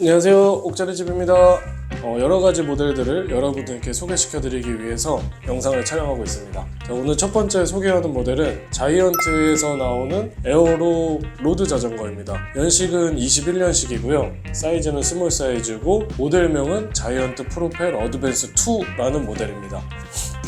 안녕하세요. 옥자리 집입니다. 어, 여러 가지 모델들을 여러분들께 소개시켜 드리기 위해서 영상을 촬영하고 있습니다. 자, 오늘 첫 번째 소개하는 모델은 자이언트에서 나오는 에어로 로드 자전거입니다. 연식은 21년식이고요. 사이즈는 스몰 사이즈고 모델명은 자이언트 프로펠 어드밴스 2라는 모델입니다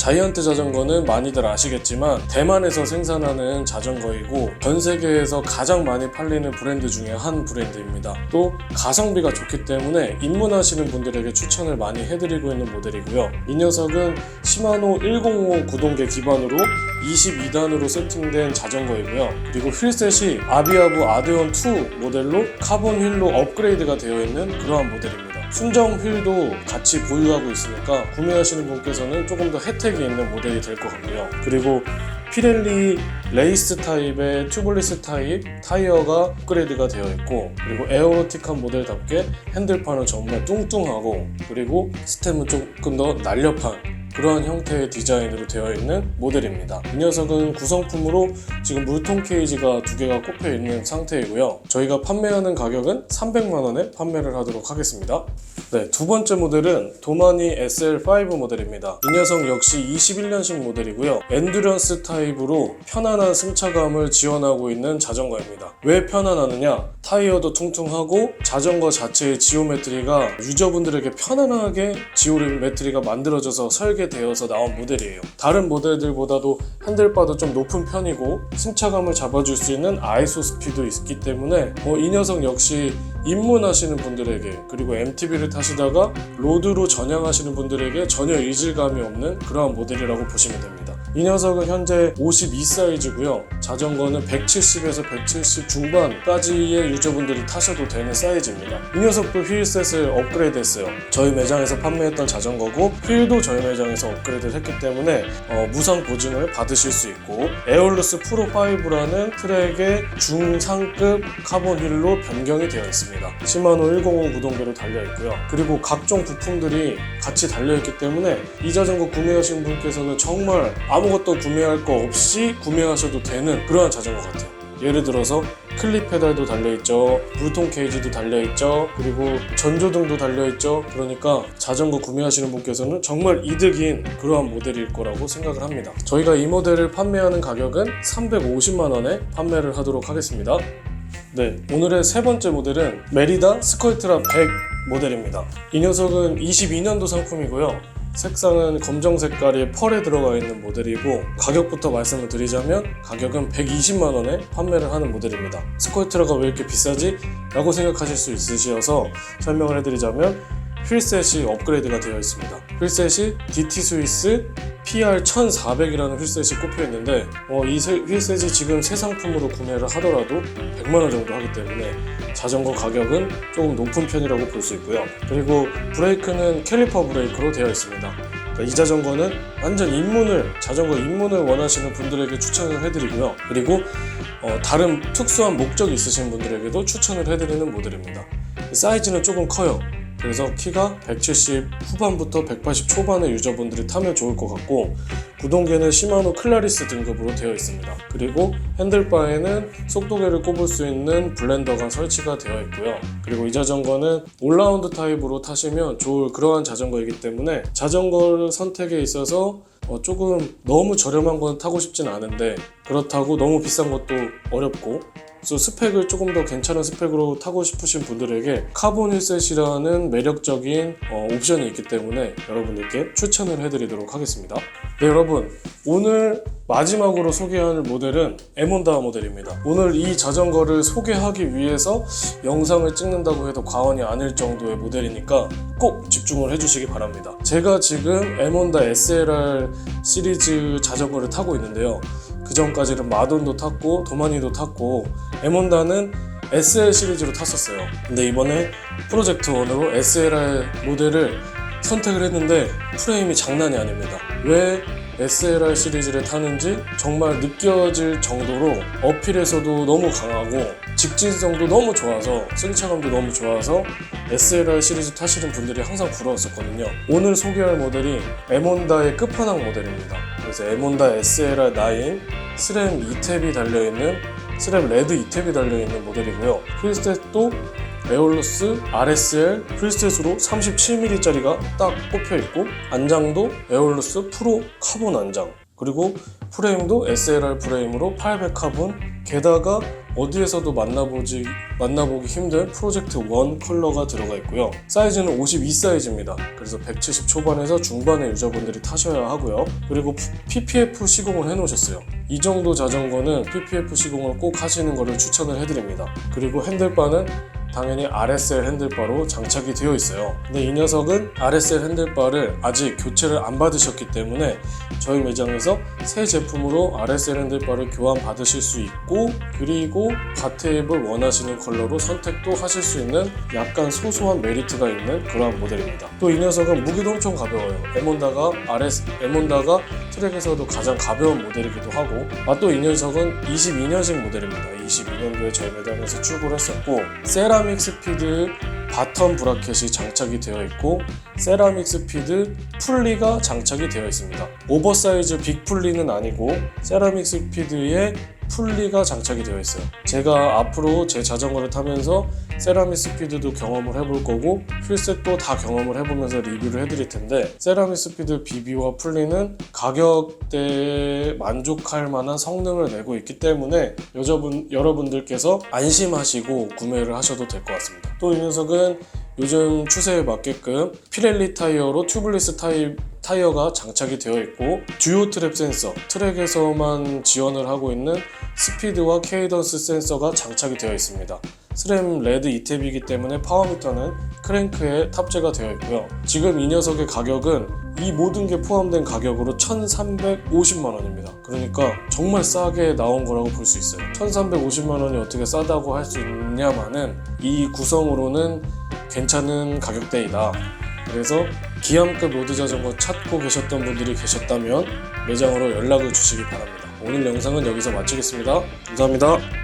자이언트 자전거는 많이들 아시겠지만 대만에서 생산하는 자전거이고 전 세계에서 가장 많이 팔리는 브랜드 중에 한 브랜드입니다. 또 가성비가 좋기 때문에 입문하시는 분들에게 추천을 많이 해드리고 있는 모델이고요. 이 녀석은 시마노 105 구동계 기반으로 22단으로 세팅된 자전거이고요. 그리고 휠셋이 아비아부 아드온 2 모델로 카본 휠로 업그레이드가 되어 있는 그러한 모델입니다. 순정 휠도 같이 보유하고 있으니까 구매하시는 분께서는 조금 더 혜택이 있는 모델이 될 것 같고요. 그리고 피렐리 레이스 타입의 튜블리스 타입 타이어가 업그레이드가 되어 있고 그리고 에어로틱한 모델답게 핸들판은 정말 뚱뚱하고 그리고 스템은 조금 더 날렵한 그러한 형태의 디자인으로 되어 있는 모델입니다. 이 녀석은 구성품으로 지금 물통 케이지가 두 개가 꼽혀 있는 상태이고요. 저희가 판매하는 가격은 300만 원에 판매를 하도록 하겠습니다. 네, 두 번째 모델은 도마니 SL5 모델입니다. 이 녀석 역시 21년식 모델이고요. 엔두런스 타입으로 편안한 승차감을 지원하고 있는 자전거입니다. 왜 편안하느냐? 타이어도 퉁퉁하고 자전거 자체의 지오메트리가 유저분들에게 편안하게 지오메트리가 만들어져서 설계되어서 나온 모델이에요. 다른 모델들보다도 핸들바도 좀 높은 편이고 승차감을 잡아줄 수 있는 아이소 스피도 있기 때문에 어, 이 녀석 역시 입문하시는 분들에게 그리고 MTB를 타시다가 로드로 전향하시는 분들에게 전혀 이질감이 없는 그러한 모델이라고 보시면 됩니다. 이 녀석은 현재 52 사이즈고요. 자전거는 170에서 170 중반까지의 유저분들이 타셔도 되는 사이즈입니다. 이 녀석도 휠셋을 업그레이드 했어요. 저희 매장에서 판매했던 자전거고 휠도 저희 매장에서 업그레이드를 했기 때문에 어, 무상 보증을 받으실 수 있고 에어루스 프로 5라는 트랙의 중상급 카본 휠로 변경이 되어 있습니다. 시마노 105 구동계로 달려 있고요. 그리고 각종 부품들이 같이 달려 있기 때문에 이 자전거 구매하신 분께서는 정말 아무 것도 구매할 거 없이 구매하셔도 되는 그러한 자전거 같아요. 예를 들어서 클립 페달도 달려있죠. 물통 케이지도 달려있죠. 그리고 전조등도 달려있죠. 그러니까 자전거 구매하시는 분께서는 정말 이득인 그러한 모델일 거라고 생각을 합니다. 저희가 이 모델을 판매하는 가격은 350만원에 판매를 하도록 하겠습니다. 네, 오늘의 세 번째 모델은 메리다 스컬트라 100 모델입니다. 이 녀석은 22년도 상품이고요. 색상은 검정 색깔이 펄에 들어가 있는 모델이고 가격부터 말씀을 드리자면 가격은 120만 원에 판매를 하는 모델입니다. 스컬트라가 왜 이렇게 비싸지? 라고 생각하실 수 있으셔서 설명을 해드리자면 휠셋이 업그레이드가 되어 있습니다. 휠셋이 DT 스위스 PR1400이라는 휠셋이 꼽혀 있는데 어, 이 세- 휠셋이 지금 새 상품으로 구매를 하더라도 100만 원 정도 하기 때문에 자전거 가격은 조금 높은 편이라고 볼 수 있고요. 그리고 브레이크는 캘리퍼 브레이크로 되어 있습니다. 그러니까 이 자전거는 완전 입문을 자전거 입문을 원하시는 분들에게 추천을 해드리고요. 그리고 어, 다른 특수한 목적이 있으신 분들에게도 추천을 해드리는 모델입니다. 사이즈는 조금 커요. 그래서 키가 170 후반부터 180 초반의 유저분들이 타면 좋을 것 같고 구동계는 시마노 클라리스 등급으로 되어 있습니다. 그리고 핸들바에는 속도계를 꼽을 수 있는 블렌더가 설치가 되어 있고요. 그리고 이 자전거는 올라운드 타입으로 타시면 좋을 그러한 자전거이기 때문에 자전거 선택에 있어서 어, 조금 너무 저렴한 건 타고 싶진 않은데 그렇다고 너무 비싼 것도 어렵고 그래서 스펙을 조금 더 괜찮은 스펙으로 타고 싶으신 분들에게 카본 힐셋이라는 매력적인 어, 옵션이 있기 때문에 여러분들께 추천을 해드리도록 하겠습니다. 네 여러분 오늘 마지막으로 소개할 모델은 에몬다 모델입니다. 오늘 이 자전거를 소개하기 위해서 영상을 찍는다고 해도 과언이 아닐 정도의 모델이니까 꼭 집중을 해주시기 바랍니다. 제가 지금 에몬다 SLR 시리즈 자전거를 타고 있는데요. 그 전까지는 마돈도 탔고 도마니도 탔고 에몬다는 SL 시리즈로 탔었어요. 근데 이번에 프로젝트 원으로 SLR 모델을 선택을 했는데 프레임이 장난이 아닙니다. 왜 SLR 시리즈를 타는지 정말 느껴질 정도로 어필에서도 너무 강하고 직진성도 너무 좋아서 승차감도 너무 좋아서 SLR 시리즈 타시는 분들이 항상 부러웠었거든요. 오늘 소개할 모델이 에몬다의 끝판왕 모델입니다. 그래서 에몬다 SLR 9 스램 2탭이 달려있는 스램 레드 2탭이 달려있는 모델이고요. 휠셋도 에올러스 RSL 프리스탯으로 37mm짜리가 딱 꼽혀 있고 안장도 에올러스 프로 카본 안장 그리고 프레임도 SLR 프레임으로 800 카본 게다가 어디에서도 만나보지 만나보기 힘든 프로젝트 1 컬러가 들어가 있고요. 사이즈는 52 사이즈입니다. 그래서 170 초반에서 중반의 유저분들이 타셔야 하고요. 그리고 PPF 시공을 해놓으셨어요. 이 정도 자전거는 PPF 시공을 꼭 하시는 것을 추천을 해드립니다. 그리고 핸들바는 당연히 RSL 핸들바로 장착이 되어 있어요. 근데 이 녀석은 RSL 핸들바를 아직 교체를 안 받으셨기 때문에 저희 매장에서 새 제품으로 RSL 핸들바를 교환 받으실 수 있고 그리고 바테입을 원하시는 컬러로 선택도 하실 수 있는 약간 소소한 메리트가 있는 그러한 모델입니다. 또 이 녀석은 무게도 엄청 가벼워요. 에몬다가 RS 에몬다가 트랙에서도 가장 가벼운 모델이기도 하고 아 또 이 녀석은 22년식 모델입니다. 22년도에 저희 매장에서 출고를 했었고 세라 믹 스피드 바텀 브라켓이 장착이 되어 있고 세라믹 스피드 풀리가 장착이 되어 있습니다. 오버사이즈 빅 풀리는 아니고 세라믹 스피드에 풀리가 장착이 되어 있어요. 제가 앞으로 제 자전거를 타면서 세라믹 스피드도 경험을 해볼 거고 휠셋도 다 경험을 해보면서 리뷰를 해드릴 텐데 세라믹 스피드 BB와 풀리는 가격대에 만족할 만한 성능을 내고 있기 때문에 여자분, 여러분들께서 안심하시고 구매를 하셔도 될 것 같습니다. 또 이 녀석은 요즘 추세에 맞게끔 피렐리 타이어로 튜블리스 타입 타이어가 장착이 되어 있고 듀오 트랩 센서 트랙에서만 지원을 하고 있는 스피드와 케이던스 센서가 장착이 되어 있습니다. 스램 레드 이탭이기 때문에 파워미터는 크랭크에 탑재가 되어 있고요. 지금 이 녀석의 가격은 이 모든 게 포함된 가격으로 1,350만 원입니다. 그러니까 정말 싸게 나온 거라고 볼 수 있어요. 1,350만 원이 어떻게 싸다고 할 수 있냐마는 이 구성으로는 괜찮은 가격대이다. 그래서 기암급 로드 자전거 찾고 계셨던 분들이 계셨다면 매장으로 연락을 주시기 바랍니다. 오늘 영상은 여기서 마치겠습니다. 감사합니다.